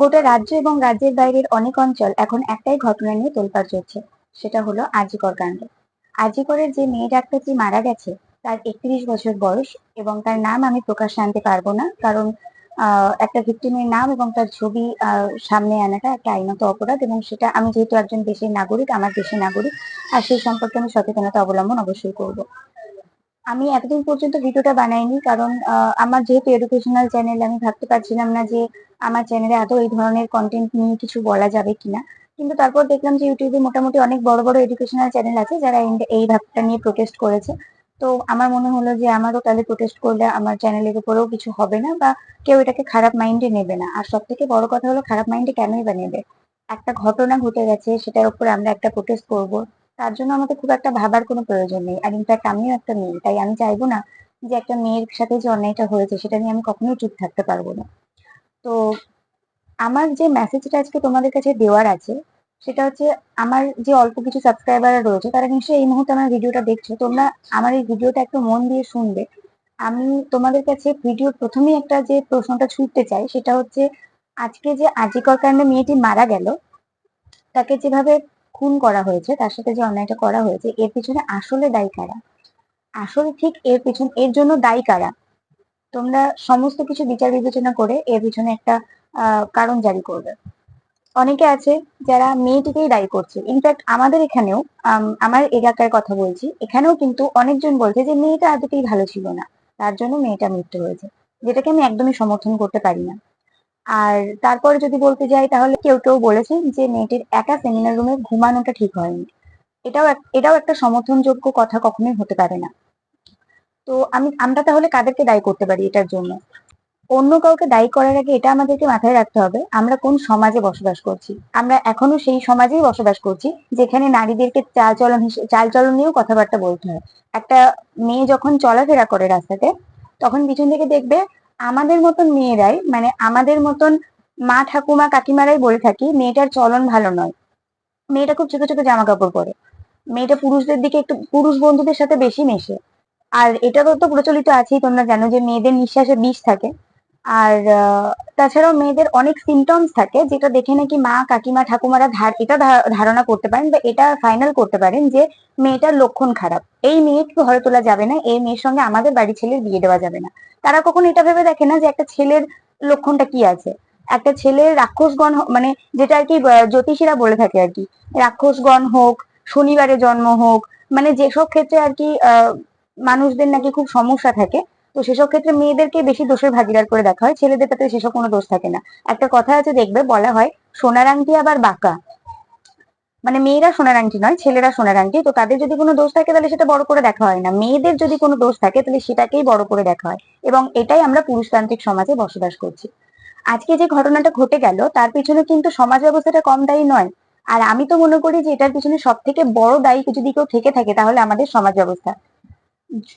গোটা রাজ্য এবং রাজ্যের বাইরের অনেক অঞ্চল এখন একটাই ঘটনা নিয়ে তোলপাড় চলছে, সেটা হলো আজিকর কাণ্ড। আজিকরের যে মেয়ে ডাক্তারটি মারা গেছে, তার একত্রিশ বছর বয়স এবং তার নাম আমি প্রকাশ আনতে পারব না, কারণ একটা ভিক্টিমের নাম এবং তার ছবি সামনে আনাটা একটা আইনত অপরাধ এবং সেটা আমি যেহেতু একজন দেশের নাগরিক, আমার দেশের নাগরিক, আর সেই সম্পর্কে আমি সচেতনতা অবলম্বন অবশ্যই করব। আমি এতদিন পর্যন্ত ভিডিওটা বানাইনি, কারণ আমার যেহেতু এডুকেশনাল চ্যানেল আমি ভাবতে পারছিলাম না যে আমার চ্যানেলে আদৌ এই ধরনের কন্টেন্ট নিয়ে কিছু বলা যাবে কিনা। কিন্তু তারপর দেখলাম যে ইউটিউবে মোটামুটি অনেক বড় বড় এডুকেশনাল চ্যানেল আছে যারা এই- এই ভাবটা নিয়ে প্রোটেস্ট করেছে। তো আমার মনে হলো যে আমারও তাহলে প্রোটেস্ট করলে আমার চ্যানেলের উপরেও কিছু হবে না বা কেউ এটাকে খারাপ মাইন্ডে নেবে না। আর সব থেকে বড় কথা হলো খারাপ মাইন্ডে কেনই বা নেবে? একটা ঘটনা ঘটে গেছে, সেটার উপর আমরা একটা প্রোটেস্ট করব। তার জন্য আমাদের খুব একটা ভাবার কোনো প্রয়োজন নেই। আর ইনফ্যাক্ট আমিও একটা মেয়ে, তাই আমি চাইব না যে একটা মেয়ের সাথে যে অন্যায়টা হয়েছে সেটা নিয়ে আমি কখনোই চুপ থাকতে পারব না। তো আমার যে মেসেজটা আজকে তোমাদের কাছে দেওয়ার আছে, সেটা হচ্ছে আমার যে অল্প কিছু সাবস্ক্রাইবার রয়েছে, তারা নিশ্চয়ই এই মুহূর্তে আমার ভিডিওটা দেখছ। তোমরা আমার এই ভিডিওটা একটু মন দিয়ে শুনবে। আমি তোমাদের কাছে ভিডিওর প্রথমেই একটা যে প্রশ্নটা ছুটতে চাই, সেটা হচ্ছে আজকে যে আজিকর কাণ্ডে মেয়েটি মারা গেল, তাকে যেভাবে খুন করা হয়েছে তার সাথে যে অন্যায়টা করা হয়েছে এর পিছনে আসলে দায়ী কারা? আসলে ঠিক এর পিছনে এর জন্য দায়ী কারা? তোমরা সমস্ত কিছু বিচার বিবেচনা করে এর পিছনে একটা কারণ জারি করবে। অনেকে আছে যারা মেয়েটিকেই দায়ী করছে। ইনফ্যাক্ট আমাদের এখানেও আম, আমার এলাকার কথা বলছি এখানেও কিন্তু অনেকজন বলছে যে মেয়েটা আদতেই ভালো ছিল না তার জন্য মেয়েটা মৃত্যু হয়েছে যেটাকে আমি একদমই সমর্থন করতে পারি না। আর তারপরে যদি বলতে যাই, তাহলে কেউ কেউ বলেছেন যে মেয়েটির একা সেমিনার রুমে ঘুমানোটা ঠিক হয়নি। এটাও এটাও একটা সমর্থনযোগ্য কথা কখনোই হতে পারে না। তো আমি, আমরা তাহলে কাদেরকে দায়ী করতে পারি এটার জন্য? অন্য কাউকে দায়ী করার আগে এটা আমাদেরকে মাথায় রাখতে হবে, আমরা কোন সমাজে বসবাস করছি? আমরা এখনও সেই সমাজেই বসবাস করছি, যেখানে নারীদেরকে চালচলন চালচলন নিয়েও কথাবার্তা বলতে হয়। একটা মেয়ে যখন চলাফেরা করে রাস্তাতে, তখন পিছন থেকে দেখবে আমাদের মতন মেয়েরাই মানে আমাদের মতন মা ঠাকুমা কাকিমারাই বলে থাকি, মেয়েটার চলন ভালো নয়। মেয়েটা খুব ছোট ছোট জামা কাপড় পরে। মেয়েটা পুরুষদের দিকে একটু, পুরুষ বন্ধুদের সাথে বেশি মেশে। আর এটা তো প্রচলিত আছেই, তোমরা জানো যে মেয়েদের নিঃশ্বাসে বিষ থাকে। আর তাছাড়াও মেয়েদের অনেক সিমটমস থাকে, যেটা দেখে নাকি মা, কাকিমা, ঠাকুমারা এটা ধারণা করতে পারেন বা এটা ফাইনাল করতে পারেন যে মেয়েটার লক্ষণ খারাপ। এই মেয়েকে ঘরে তোলা যাবে না, এই মেয়ের সঙ্গে আমাদের বাড়ি ছেলের বিয়ে দেওয়া যাবে না। তারা কখনো এটা ভেবে দেখে না যে একটা ছেলের লক্ষণটা কি আছে। একটা ছেলের রাক্ষসগণ মানে যেটা আর কি জ্যোতিষীরা বলে থাকে আর কি, রাক্ষসগণ হোক, শনিবারে জন্ম হোক মানে যেসব ক্ষেত্রে আর কি মানুষদের নাকি খুব সমস্যা থাকে তো সেসব ক্ষেত্রে মেয়েদেরকে বেশি দোষের ভাগিদার করে দেখা হয়, ছেলেদের তাতে সেসব কোনো দোষ থাকে না। একটা কথা আছে দেখবে, বলা হয় সোনার আংটি আবার বাঁকা। মানে মেয়েরা সোনার আংটি নয়, ছেলেরা সোনার আংটি, তো তাদের যদি কোনো দোষ থাকে তাহলে সেটা বড় করে দেখা হয় না। মেয়েদের যদি কোনো দোষ থাকে তাহলে সেটাকেই বড় করে দেখা হয়। এবং এটাই আমরা পুরুষতান্ত্রিক সমাজে বসবাস করছি। আজকে যে ঘটনাটা ঘটে গেল, তার পিছনে কিন্তু সমাজ ব্যবস্থাটা কম দায়ী নয়। আর আমি তো মনে করি যে এটার পিছনে সব থেকে বড় দায়ী যদি কেউ থেকে থাকে, তাহলে আমাদের সমাজ ব্যবস্থা।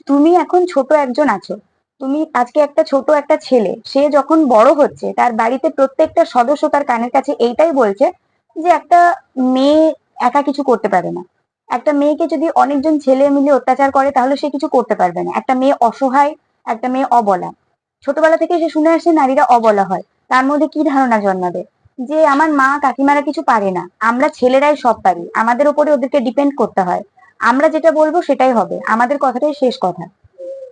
তুমি এখন ছোট একজন আছো। তুমি আজকে একটা ছোট একটা ছেলে, সে যখন বড় হচ্ছে, তার বাড়িতে প্রত্যেকটা সদস্য তার কানের কাছে এইটাই বলছে যে একটা মেয়ে একা কিছু করতে পারে না। একটা মেয়েকে যদি অনেকজন ছেলে মিলে অত্যাচার করে, তাহলে সে কিছু করতে পারবে না। একটা মেয়ে অসহায়, একটা মেয়ে অবলা। ছোটবেলা থেকে সে শুনে আসছে নারীরা অবলা হয়। তার মধ্যে কি ধারণা জন্মাবে? যে আমার মা কাকিমারা কিছু পারে না। আমরা ছেলেরাই সব পারি। আমাদের উপরে ওদেরকে ডিপেন্ড করতে হয়। আমরা যেটা বলব সেটাই হবে। আমাদের কথাটাই শেষ কথা।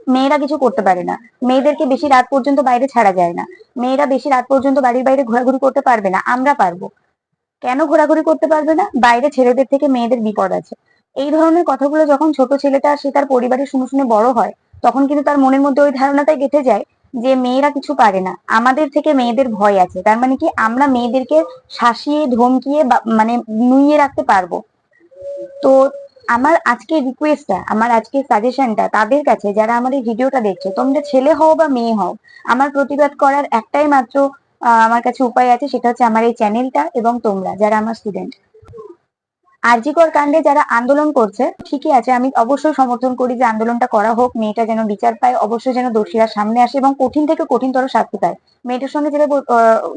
মেয়েরা কিছু করতে পারে না। মেয়েদেরকে বেশি রাত পর্যন্ত বাইরে ছাড়া যায় না। মেয়েরা বেশি রাত পর্যন্ত বাড়ির বাইরে ঘোরাঘুরি করতে পারবে না। আমরা পারব। কেন ঘোরাঘুরি করতে পারবে না? বাইরে ছেলেদের থেকে মেয়েদের বিপদ আছে। এই ধরনের কথাগুলো যখন ছোট ছেলেটা সে তার পরিবারের শুনে শুনে বড় হয়, তখন কিন্তু তার মনের মধ্যে ওই ধারণাটাই গেঁথে যায় যে মেয়েরা কিছু পারে না। আমাদের থেকে মেয়েদের ভয় আছে। তার মানে কি? আমরা মেয়েদেরকে শাসিয়ে, ধমকিয়ে মানে নুইয়ে রাখতে পারব। তো আমার আজকে রিকোয়েস্টটা আমার আজকে সাজেশনটা তাদের কাছে যারা আমার এই ভিডিওটা দেখছ, তোমরা ছেলে হও বা মেয়ে হও, আমার প্রতিবাদ করার একটাই মাত্র আমার কাছে উপায় আছে, সেটা হচ্ছে আমার এই চ্যানেলটা এবং তোমরা, যারা আমার স্টুডেন্ট আরজিকর কাণ্ডে যারা আন্দোলন করছে, ঠিকই আছে, আমি অবশ্যই সমর্থন করি যে আন্দোলনটা করা হোক, মেয়েটা যেন বিচার পায়, অবশ্যই যেন দোষীরা সামনে আসে এবং কঠিন থেকে কঠিনতর শাস্তি পায়। মেয়েটার সঙ্গে যেটা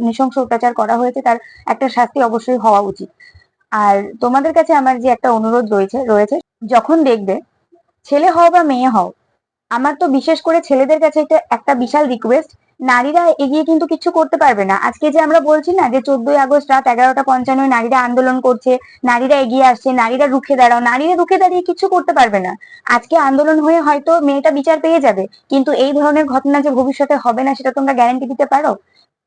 নৃশংস অত্যাচার করা হয়েছে, তার একটা শাস্তি অবশ্যই হওয়া উচিত। আর তোমাদের কাছে আমার যে একটা অনুরোধ রয়েছে রয়েছে, যখন দেখবে ছেলে হও বা মেয়ে হও, আমার তো বিশেষ করে ছেলেদের কাছে একটা একটা বিশাল রিকোয়েস্ট নারীরা এগিয়ে কিন্তু কিছু করতে পারবে না। আজকে যে আমরা বলছি না যে চোদ্দই আগস্ট রাত এগারোটা পঞ্চান্ন নারীরা আন্দোলন করছে, নারীরা এগিয়ে আসছে, নারীরা রুখে দাঁড়াও, নারীরা রুখে দাঁড়িয়ে কিছু করতে পারবে না। আজকে আন্দোলন হয়ে হয়তো মেয়েটা বিচার পেয়ে যাবে, কিন্তু এই ধরনের ঘটনা যে ভবিষ্যতে হবে না, সেটা তোমরা গ্যারান্টি দিতে পারো?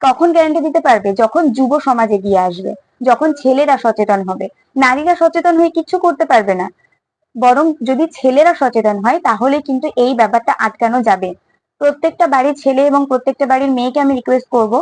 কখন গ্যারান্টি দিতে পারবে? যখন যুব সমাজ এগিয়ে আসবে। যখন ছেলেরা সচেতন হবে। নারীরা সচেতন হয়ে কিছু করতে পারবে না। বরং যদি ছেলেরা সচেতন হয়, তাহলে কিন্তু এই ব্যাপারটা আটকানো যাবে। প্রত্যেকটা বাড়ির ছেলে এবং প্রত্যেকটা বাড়ির মেয়েকে আমি রিকোয়েস্ট করব,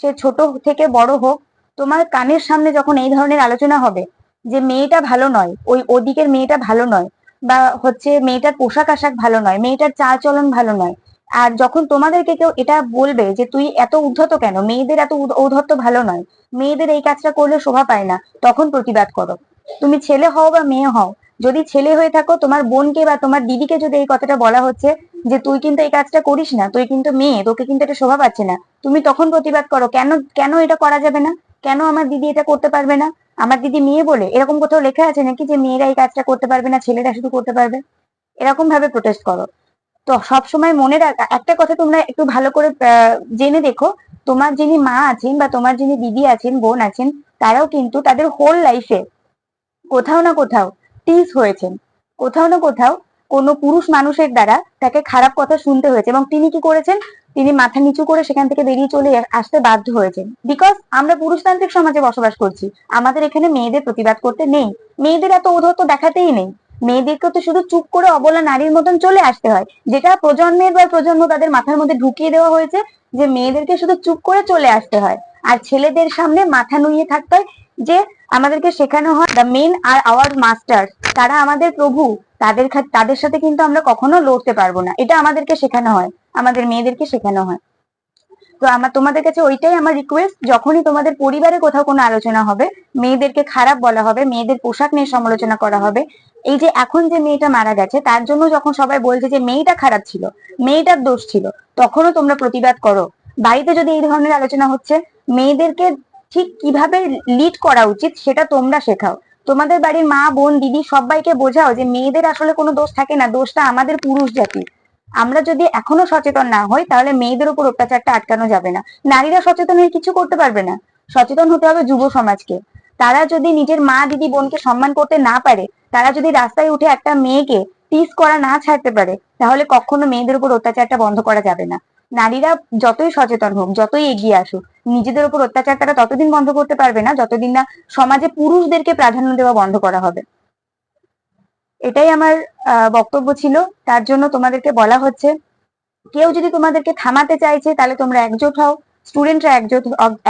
সে ছোট থেকে বড় হোক, তোমার কানের সামনে যখন এই ধরনের আলোচনা হবে, যে মেয়েটা ভালো নয়, ওই ওদিকের মেয়েটা ভালো নয়, বা হচ্ছে মেয়েটার পোশাক আশাক ভালো নয়, মেয়েটার চাল চলন ভালো নয় আর যখন তোমাদেরকে কেউ এটা বলবে যে তুই এত উদ্ধত কেন? মেয়েদের এত ঔদ্ধত্য ভালো নয়। মেয়েদের এই কাজটা করলে শোভা পায় না। তখন প্রতিবাদ করো। তুমি ছেলে হও বা মেয়ে হও, যদি ছেলে হয়ে থাকো, তোমার বোনকে বা তোমার দিদিকে যদি এই কথাটা বলা হচ্ছে যে তুই কিন্তু এই কাজটা করিস না, তুই কিন্তু মেয়ে, তোকে কিন্তু এটা শোভা পাচ্ছে না, তুমি তখন প্রতিবাদ করো। কেন কেন এটা করা যাবে না? কেন আমার দিদি এটা করতে পারবে না? আমার দিদি মেয়ে বলে এরকম কোথাও লেখা আছে নাকি যে মেয়েরা এই কাজটা করতে পারবে না, ছেলেরা শুধু করতে পারবে? এরকম ভাবে প্রোটেস্ট করো। তো সবসময় মনে রাখ, একটা কথা তোমরা একটু ভালো করে জেনে দেখো। তোমার যিনি মা আছেন বা তোমার যিনি দিদি আছেন, বোন আছেন, তারাও কিন্তু তাদের হোল লাইফে কোথাও না কোথাও টিস হয়েছেন। কোথাও না কোথাও কোনো পুরুষ মানুষের দ্বারা তাকে খারাপ কথা শুনতে হয়েছে এবং তিনি কি করেছেন? তিনি মাথা নিচু করে সেখান থেকে বেরিয়ে চলে আসতে বাধ্য হয়েছেন। বিকজ আমরা পুরুষতান্ত্রিক সমাজে বসবাস করছি। আমাদের এখানে মেয়েদের প্রতিবাদ করতে নেই। মেয়েদের এত ঔদ্ধত্য দেখাতেই নেই। মেয়েদেরকে তো শুধু চুপ করে অবলা নারীর মতন চলে আসতে হয়, যেটা প্রজন্মের বা প্রজন্ম তাদের মাথার মধ্যে ঢুকিয়ে দেওয়া হয়েছে যে মেয়েদেরকে শুধু চুপ করে চলে আসতে হয়। আর ছেলেদের সামনে মাথা নুইয়ে থাকতে হয় যে আমাদেরকে শেখানো হয় the men are our master তারা আমাদের প্রভু, তাদের তাদের সাথে কিন্তু আমরা কখনো লড়তে পারব না। এটা আমাদেরকে শেখানো হয়, আমাদের মেয়েদেরকে শেখানো হয়। তো আমার, তোমাদের কাছে ওইটাই আমার রিকোয়েস্ট যখনই তোমাদের পরিবারে কোথাও কোনো আলোচনা হবে, মেয়েদেরকে খারাপ বলা হবে, মেয়েদের পোশাক নিয়ে সমালোচনা করা হবে, এই যে এখন যে মেয়েটা মারা গেছে, তার জন্য যখন সবাই বলছে যে মেয়েটা খারাপ ছিল, মেয়েটার দোষ ছিল, তখনও তোমরা প্রতিবাদ করো। বাড়িতে যদি এই ধরনের আলোচনা হচ্ছে, মেয়েদেরকে ঠিক কীভাবে লিড করা উচিত সেটা তোমরা শেখাও। তোমাদের বাড়ির মা, বোন, দিদি সবাইকে বোঝাও যে মেয়েদের আসলে কোনো দোষ থাকে না, দোষটা আমাদের পুরুষ জাতি আমরা যদি এখনও সচেতন না হই, তাহলে মেয়েদের উপর অত্যাচারটা আটকানো যাবে না। নারীরা সচেতন হয়ে কিছু করতে পারবে না। সচেতন হতে হবে যুব সমাজকে। তারা যদি নিজের মা, দিদি, বোনকে সম্মান করতে না পারে, তারা যদি রাস্তায় উঠে একটা মেয়েকে টিস করা না ছাড়তে পারে, তাহলে কখনো মেয়েদের উপর অত্যাচারটা বন্ধ করা যাবে না। নারীরা যতই সচেতন হোক, যতই এগিয়ে আসুক, নিজেদের উপর অত্যাচার তারা ততদিন বন্ধ করতে পারবে না, যতদিন না সমাজে পুরুষদেরকে প্রাধান্য দেওয়া বন্ধ করা হবে। এটাই আমার বক্তব্য ছিল। তার জন্য তোমাদেরকে বলা হচ্ছে, কেউ যদি তোমাদেরকে থামাতে চাইছে, তাহলে তোমরা একজোট হও। স্টুডেন্টরা একজোট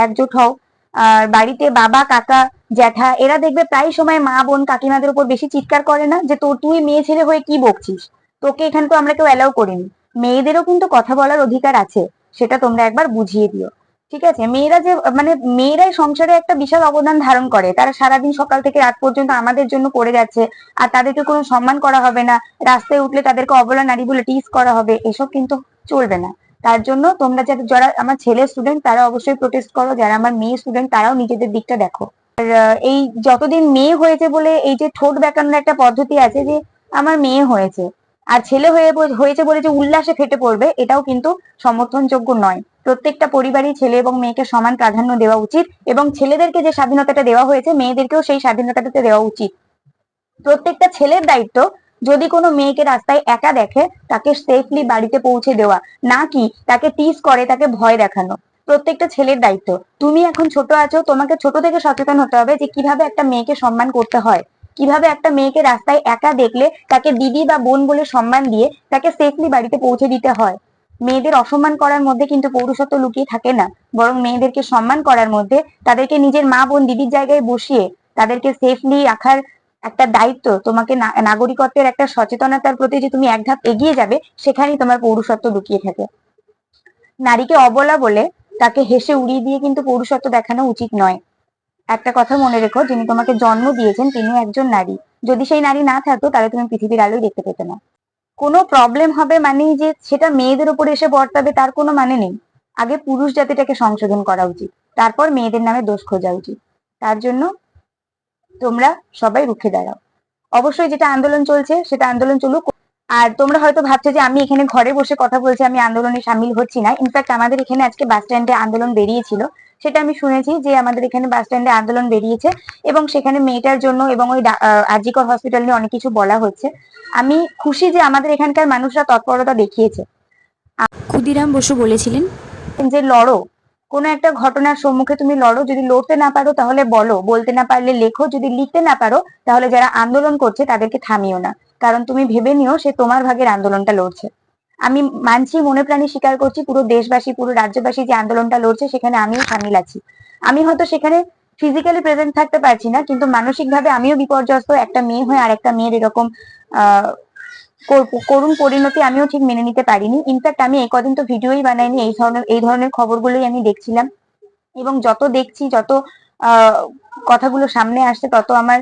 একজোট হও। আর বাড়িতে বাবা, কাকা, জ্যাঠা, এরা দেখবে প্রায় সময় মা, বোন, কাকিমাদের উপর বেশি চিৎকার করে না যে, তোর, তুই মেয়ে ছেলে হয়ে কি বকছিস? তোকে এখানে তো আমরা কেউ অ্যালাউ করিনি। মেয়েদেরও কিন্তু কথা বলার অধিকার আছে। সেটা তোমরা একবার বুঝিয়ে দিও। ঠিক আছে? মেয়েরা যে মানে মেয়েরাই সংসারে একটা বিশাল অবদান ধারণ করে। তারা সারাদিন সকাল থেকে রাত পর্যন্ত আমাদের জন্য করে যাচ্ছে, আর তাদেরকে কোনো সম্মান করা হবে না। রাস্তায় উঠলে তাদেরকে অবলা নারী বলে টিস করা হবে, এসব কিন্তু চলবে না। তার জন্য তোমরা যারা যারা আমার ছেলে স্টুডেন্ট তারা অবশ্যই প্রোটেস্ট করো। যারা আমার মেয়ে স্টুডেন্ট তারাও নিজেদের দিকটা দেখো। আর এই যতদিন মেয়ে হয়েছে বলে এই যে ঠোঁট বেঁকানোর একটা পদ্ধতি আছে যে, আমার মেয়ে হয়েছে। আর ছেলে হয়ে, হয়েছে বলে যে উল্লাসে ফেটে পড়বে, এটাও কিন্তু সমর্থনযোগ্য নয়। প্রত্যেকটা পরিবারই ছেলে এবং মেয়েকে সমান প্রাধান্য দেওয়া উচিত এবং ছেলেদেরকে যে স্বাধীনতাটা দেওয়া হয়েছে, মেয়েদেরকেও সেই স্বাধীনতাটাতে দেওয়া উচিত। প্রত্যেকটা ছেলের দায়িত্ব যদি কোনো মেয়েকে রাস্তায় একা দেখে, তাকে সেফলি বাড়িতে পৌঁছে দেওয়া, না কি তাকে টিস করে, তাকে ভয় দেখানো। প্রত্যেকটা ছেলের দায়িত্ব। তুমি এখন ছোট আছো, তোমাকে ছোট থেকে সচেতন হতে হবে যে কীভাবে একটা মেয়েকে সম্মান করতে হয়। কীভাবে একটা মেয়েকে রাস্তায় একা দেখলে তাকে দিদি বা বোন বলে সম্মান দিয়ে তাকে সেফলি বাড়িতে পৌঁছে দিতে হয়। মেয়েদের অসম্মান করার মধ্যে কিন্তু পৌরুষত্ব লুকিয়ে থাকে না। বরং মেয়েদেরকে সম্মান করার মধ্যে তাদেরকে নিজের মা বোন দিদির জায়গায় বসিয়ে তাদেরকে সেফলি রাখার একটা দায়িত্ব, তোমাকে নাগরিকত্বের একটা সচেতনতার প্রতি যে তুমি এক ধাপ এগিয়ে যাবে, সেখানেই তোমার পৌরুষত্ব লুকিয়ে থাকে। নারীকে অবলা বলে তাকে হেসে উড়িয়ে দিয়ে কিন্তু পৌরুষত্ব দেখানো উচিত নয়। একটা কথা মনে রেখো, যিনি তোমাকে জন্ম দিয়েছেন তিনি একজন নারী। যদি সেই নারী না থাকতো, তাহলে তুমি পৃথিবীর আলোই দেখতে পেতে না। কোনো প্রবলেম হবে মানেই যে সেটা মেয়েদের উপর এসে বর্তাবে, তার কোনো মানে নেই। আগে পুরুষ জাতিটাকে সংশোধন করা উচিত, তারপর মেয়েদের নামে দোষ খোঁজা উচিত। তার জন্য তোমরা সবাই রুখে দাঁড়াও। অবশ্যই যেটা আন্দোলন চলছে, সেটা আন্দোলন চলুক। আর তোমরা হয়তো ভাবছ যে আমি এখানে ঘরে বসে কথা বলছি, আমি আন্দোলনে সামিল হচ্ছি না। ইনফ্যাক্ট আমাদের এখানে আজকে বাস স্ট্যান্ডে আন্দোলন বেরিয়েছিল। সেটা আমি শুনেছি যে আমাদের এখানে বাস স্ট্যান্ডে আন্দোলন বেরিয়েছে এবং সেখানে মেয়েটার জন্য এবং ওই আজিকর হসপিটাল নিয়ে অনেক কিছু বলা হচ্ছে। আমি খুশি যে আমাদের এখানকার মানুষরা তৎপরতা দেখিয়েছে। ক্ষুদিরাম বসু বলেছিলেন যে লড়ো কোনো একটা ঘটনার সম্মুখে তুমি লড়ো যদি লড়তে না পারো তাহলে বলো বলতে না পারলে লেখো যদি লিখতে না পারো তাহলে যারা আন্দোলন করছে তাদেরকে থামিও না। কারণ তুমি ভেবে নিও সে তোমার ভাগের আন্দোলনটা লড়ছে। আমি মানছি, মনে প্রাণে স্বীকার করছি, পুরো দেশবাসী, পুরো রাজ্যবাসী যে আন্দোলনটা লড়ছে, সেখানে আমিও সামিল আছি। আমি হয়তো সেখানে ফিজিক্যালি প্রেজেন্ট থাকতে পারছি না, কিন্তু মানসিকভাবে আমিও বিপর্যস্ত, একটা মেয়ে হয়ে আর একটা মেয়ের এরকম করুণ পরিণতি আমিও ঠিক মেনে নিতে পারিনি। ইনফ্যাক্ট আমি এই কদিন তো ভিডিওই বানাইনি, এই ধরনের এই ধরনের খবরগুলোই আমি দেখছিলাম। এবং যত দেখছি, যত কথাগুলো সামনে আসছে, তত আমার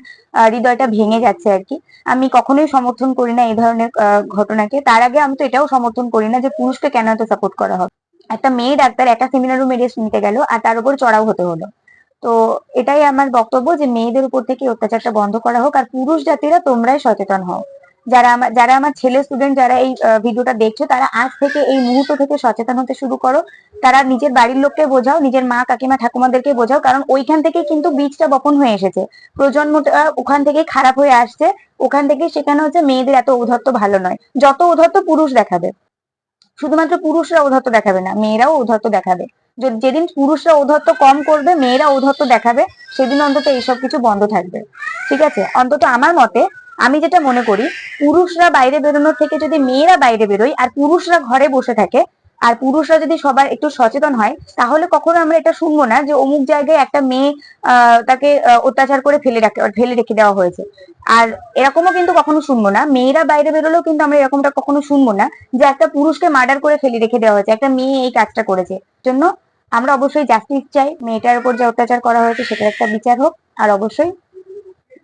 হৃদয়টা ভেঙে যাচ্ছে আর কি। আমি কখনোই সমর্থন করি না এই ধরনের ঘটনাকে। তার আগে আমি তো এটাও সমর্থন করি না যে পুরুষকে কেন এত সাপোর্ট করা হবে। একটা মেয়ে ডাক্তার একটা সেমিনার রুমে রেস্ট নিতে গেল আর তার উপর চড়াও হতে হলো। তো এটাই আমার বক্তব্য যে মেয়েদের উপর থেকে অত্যাচারটা বন্ধ করা হোক আর পুরুষ জাতিরা তোমরাই সচেতন হও। যারা আমার যারা আমার ছেলে স্টুডেন্ট যারা এই ভিডিওটা দেখছ, তারা আজ থেকে এই মুহূর্ত থেকে সচেতন হতে শুরু করো। তারা নিজের বাড়ির লোককে বোঝাও, নিজের মা কাকিমা ঠাকুমাদেরকে বোঝাও, কারণ ওইখান থেকে কিন্তু বীজটা বপন হয়ে এসেছে। প্রজন্মটা ওখান থেকে খারাপ হয়ে আসছে, ওখান থেকে সেখানে হচ্ছে মেয়েদের এত ঔদ্ধত্য ভালো নয়। যত ঔদ্ধত্য পুরুষ দেখাবে, শুধুমাত্র পুরুষরা ঔদ্ধত্য দেখাবে না, মেয়েরাও ঔদ্ধত্য দেখাবে। যেদিন পুরুষরা ঔদ্ধত্য কম করবে, মেয়েরা ঔদ্ধত্য দেখাবে, সেদিন অন্তত এইসব কিছু বন্ধ থাকবে। ঠিক আছে? অন্তত আমার মতে আমি যেটা মনে করি, পুরুষরা বাইরে বেরোনোর থেকে যদি মেয়েরা বাইরে বেরোয় আর পুরুষরা ঘরে বসে থাকে, আর পুরুষরা যদি সবার একটু সচেতন হয়, তাহলে কখনো আমরা এটা শুনব না যে অমুক জায়গায় একটা মেয়ে তাকে অত্যাচার করে ফেলে রাখে ফেলে রেখে দেওয়া হয়েছে। আর এরকমও কিন্তু কখনো শুনব না। মেয়েরা বাইরে বেরোলেও কিন্তু আমরা এরকমটা কখনো শুনব না যে একটা পুরুষকে মার্ডার করে ফেলে রেখে দেওয়া হয়েছে, একটা মেয়ে এই কাজটা করেছে। জন্য আমরা অবশ্যই জাস্টিস চাই, মেয়েটার উপর যে অত্যাচার করা হয়েছে সেটার একটা বিচার হোক, আর অবশ্যই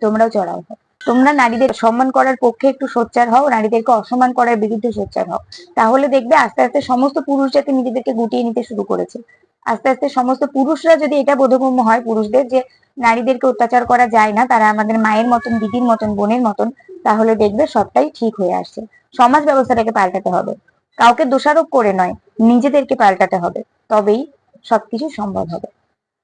তোমরাও চড়াও। হোক তোমরা নারীদের সম্মান করার পক্ষে একটু সোচ্চার হও, নারীদেরকে অসম্মান করার বিরুদ্ধে সোচ্চার হও। তাহলে দেখবে আস্তে আস্তে সমস্ত পুরুষ জাতি নিজেদেরকে গুটিয়ে নিতে শুরু করেছে। আস্তে আস্তে সমস্ত পুরুষরা যদি এটা বোধগম্য হয় পুরুষদের যে নারীদেরকে অত্যাচার করা যায় না, তারা আমাদের মায়ের মতন, দিদির মতন, বোনের মতন, তাহলে দেখবে সবটাই ঠিক হয়ে আসছে। সমাজ ব্যবস্থাটাকে পাল্টাতে হবে। কাউকে দোষারোপ করে নয়, নিজেদেরকে পাল্টাতে হবে। তবেই সবকিছু সম্ভব হবে।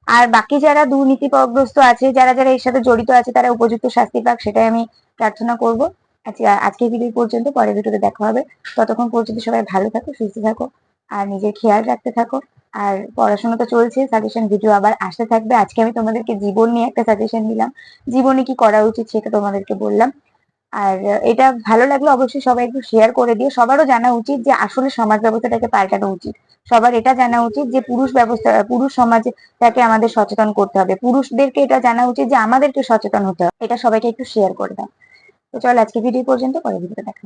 আর বাকি যারা দুর্নীতিগ্রস্ত আছে, যারা যারা এর সাথে জড়িত আছে, তারা উপযুক্ত শাস্তি পাক, সেটাই আমি প্রার্থনা করব। আচ্ছা আজকে ভিডিও পর্যন্ত, পরের ভিডিওতে দেখা হবে। ততক্ষণ পর্যন্ত সবাই ভালো থাকো, সুস্থ থাকো, আর নিজের খেয়াল রাখতে থাকো। আর পড়াশোনা তো চলছে সাজেশন ভিডিও আবার আসতে থাকবে। আজকে আমি তোমাদেরকে জীবন নিয়ে একটা সাজেশন দিলাম। জীবনে কি করা উচিত সেটা তোমাদেরকে বললাম। আর এটা ভালো লাগলে অবশ্যই সবাই একটু শেয়ার করে দিও। সবারও জানা উচিত যে আসলে সমাজ ব্যবস্থাটাকে পাল্টানো উচিত। সবার এটা জানা উচিত যে পুরুষ ব্যবস্থা, পুরুষ সমাজটাকে আমাদের সচেতন করতে হবে। পুরুষদেরকে এটা জানা উচিত যে আমাদেরকে সচেতন হতে হবে। এটা সবাইকে একটু শেয়ার করে দাও। তো চল আজকে ভিডিও পর্যন্ত পরে ভিডিওতে দেখা